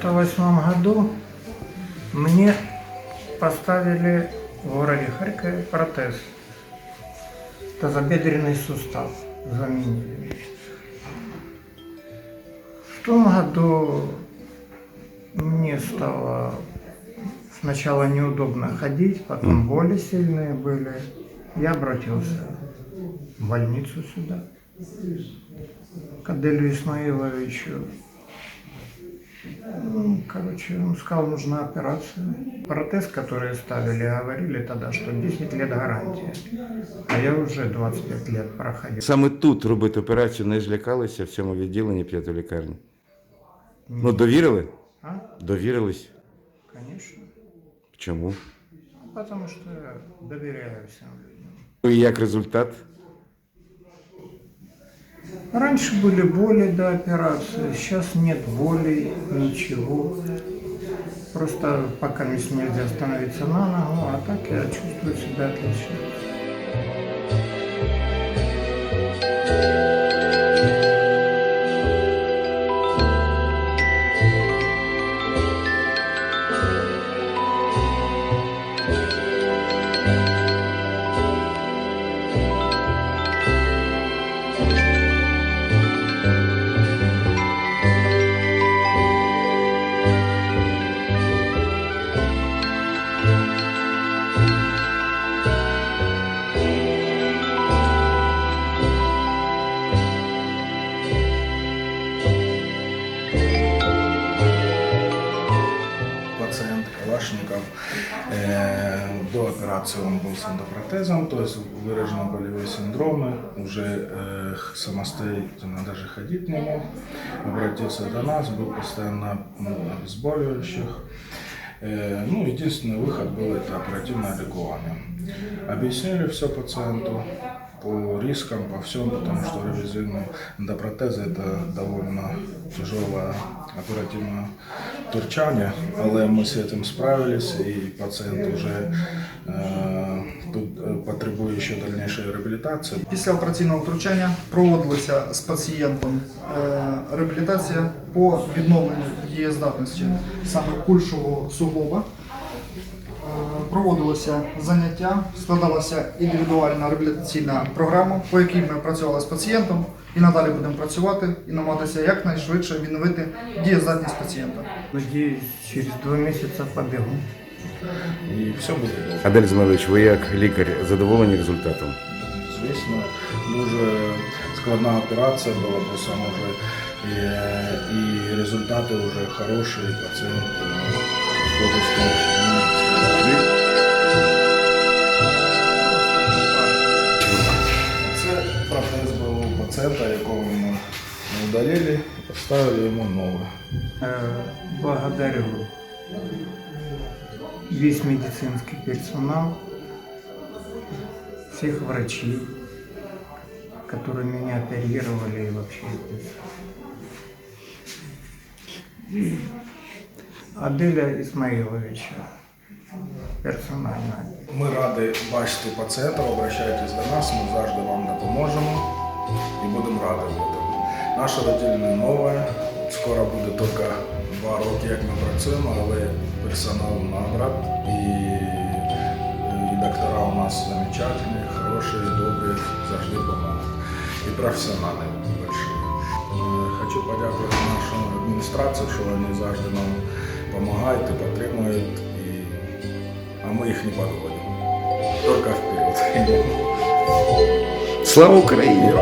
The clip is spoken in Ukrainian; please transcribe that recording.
98 году мне поставили в городе Харькове протез. Тазобедренный сустав заменили. В том году мне стало сначала неудобно ходить, потом боли сильные были. Я обратился в больницу сюда, к Аделю Исмаиловичу. Ну, короче, он сказал, нужна операция. Протез, который ставили, говорили тогда, что 10 лет гарантия. А я уже 25 лет проходил. Саме тут робити операцію не злякалися в цьому відділенні п'ятої лікарні. Ну, довірили? А? Довірились. Конечно. Чому? Потому что я доверяю всем людям. Ну і як результат? Раньше были боли до операции, сейчас нет боли, ничего. Просто пока не нельзя становиться на ногу, а так я чувствую себя отлично. пациент Калашников. Э, до операции он был с эндопротезом, то есть выражены болевые синдромы, уже э, самостоятельно даже ходить не мог. Обратился до нас, был постоянно ну, обезболивающих. Э, ну, единственный выход был это оперативное ликование. Объяснили все пациенту по рискам, по всему, потому что ревизионные эндопротезы это довольно тяжелое оперативное турчание, але ми з цим справились, і пацієнт вже е, тут е, потребує ще дальнішої реабілітації. Після операційного втручання проводилася з пацієнтом е, реабілітація по відновленню дієздатності саме кульшового суглоба. Е, Проводилося заняття, складалася індивідуальна реабілітаційна програма, по якій ми працювали з пацієнтом і надалі будемо працювати і намагатися якнайшвидше відновити дієздатність пацієнта. Надеюсь, через два месяца побегу. І все буде добре. Адель Змайлович, ви як лікар задоволені результатом? Звісно, дуже складна операція була, бо сам уже і, і результати вже хороші, і пацієнт е, повністю поставили йому новий. Э, Благодарю весь медицинский персонал, всех врачей, которые меня оперировали и вообще. И Аделя Исмаиловича персонально. Ми раді бачити пацієнтів, обращайтесь до нас, ми завжди вам допоможемо і будемо раді Наше відділення нове, скоро буде тільки два роки, як ми працюємо, але персонал набрат і, і доктора у нас замечательні, хороші, добрі, завжди допоможуть. І професіонали больші. Е, Хочу подякувати нашому адміністрації, що вони завжди нам допомагають і підтримують. І а мы их не подводим. Только вперед. Слава Україні!